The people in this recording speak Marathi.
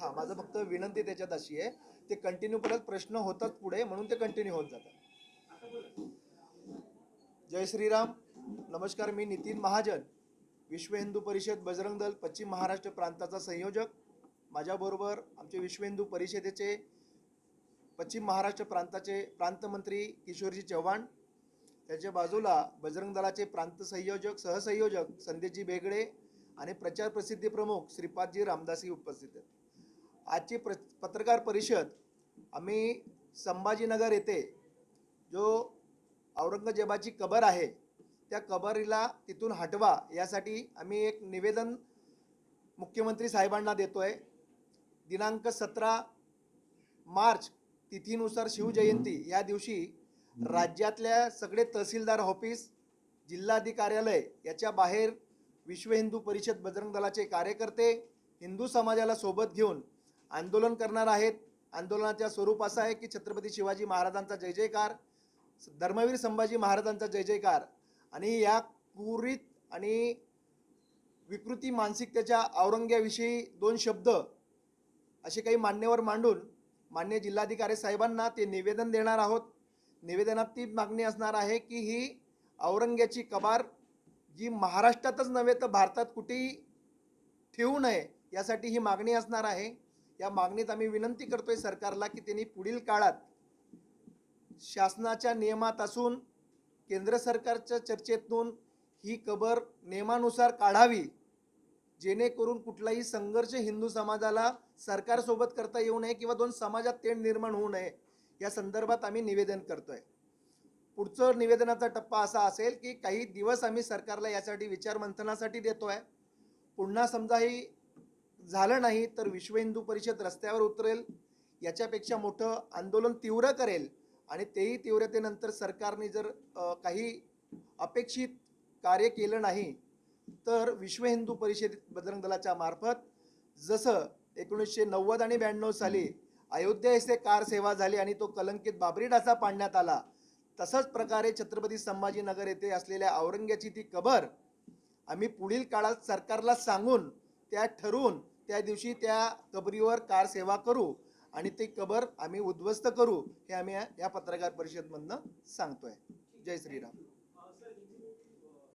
हा माझं फक्त विनंती त्याच्यात अशी आहे ते कंटिन्यू परत प्रश्न होतात पुढे म्हणून ते कंटिन्यू होत जातात. जय श्रीराम. नमस्कार मी नितीन महाजन. विश्व हिंदू परिषद बजरंग दल पश्चिम महाराष्ट्र प्रांताचा संयोजक. माझ्याबरोबर आमचे विश्व हिंदू परिषदेचे पश्चिम महाराष्ट्र प्रांताचे प्रांतमंत्री किशोरजी चव्हाण. त्याच्या बाजूला बजरंग दलाचे प्रांत संयोजक सहसंयोजक संदेशजी बेगडे आणि प्रचार प्रसिद्धी प्रमुख श्रीपादजी रामदासी उपस्थित आहेत. आजची प्र पत्रकार परिषद आम्ही संभाजीनगर येथे जो औरंगजेबाची कबर आहे त्या कबरीला तिथून हटवा यासाठी आम्ही एक निवेदन मुख्यमंत्री साहेबांना देतो आहे दिनांक सतरा मार्च तिथीनुसार शिवजयंती या दिवशी राज्यातल्या सगळे तहसीलदार ऑफिस जिल्हाधिकार्यालय याच्या बाहेर विश्व हिंदू परिषद बजरंग दलाचे कार्यकर्ते हिंदू समाजाला सोबत घेऊन आंदोलन करणार आहेत. आंदोलनाच्या स्वरूप असं आहे की छत्रपती शिवाजी महाराजांचा जय जयकार धर्मवीर संभाजी महाराजांचा जय जयकार आणि या कुरीत आणि विकृती मानसिकतेच्या औरंग्याविषयी दोन शब्द असे काही मान्यवर मांडून मान्य जिल्हाधिकारी साहेबांना ते निवेदन देणार आहोत. निवेदनात ती मागणी असणार आहे की ही औरंग्याची कबार जी महाराष्ट्रातच नव्हे तर भारतात कुठेही ठेवू नये यासाठी ही मागणी असणार आहे. या मागणीत आम्ही विनंती करतोय सरकारला की त्यांनी पुढील काळात शासनाच्या नियमात असून केंद्र सरकारच्या चर्चेतून ही कबर नियमानुसार काढावी जेणेकरून कुठलाही संघर्ष हिंदू समाजाला सरकारसोबत करता येऊ नये किंवा दोन समाजात तेढ निर्माण होऊ नये या संदर्भात आम्ही निवेदन करतोय. पुढचं निवेदनाचा टप्पा असा असेल की काही दिवस आम्ही सरकारला यासाठी विचारमंथनासाठी देतो देतोय. पुन्हा समजा ही झालं नाही तर विश्व हिंदू परिषद रस्त्यावर उतरेल याच्यापेक्षा मोठं आंदोलन तीव्र करेल आणि तेही तीव्रतेनंतर सरकारने जर काही अपेक्षित कार्य केलं नाही तर विश्व हिंदू परिषद बजरंग दलाच्या मार्फत जसं एकोणीसशे नव्वद आणि ब्याण्णव साली अयोध्या येथे कार सेवा झाली आणि तो कलंकित बाबरी डासा पाडण्यात आला तसंच प्रकारे छत्रपती संभाजीनगर येथे असलेल्या औरंग्याची ती कबर आम्ही पुढील काळात सरकारला सांगून त्या ठरवून त्या दिवशी त्या कबरीवर कार सेवा करू आणि ती कबर आम्ही उद्ध्वस्त करू हे आम्ही या- या पत्रकार परिषदमधनं सांगतोय. जय श्रीराम.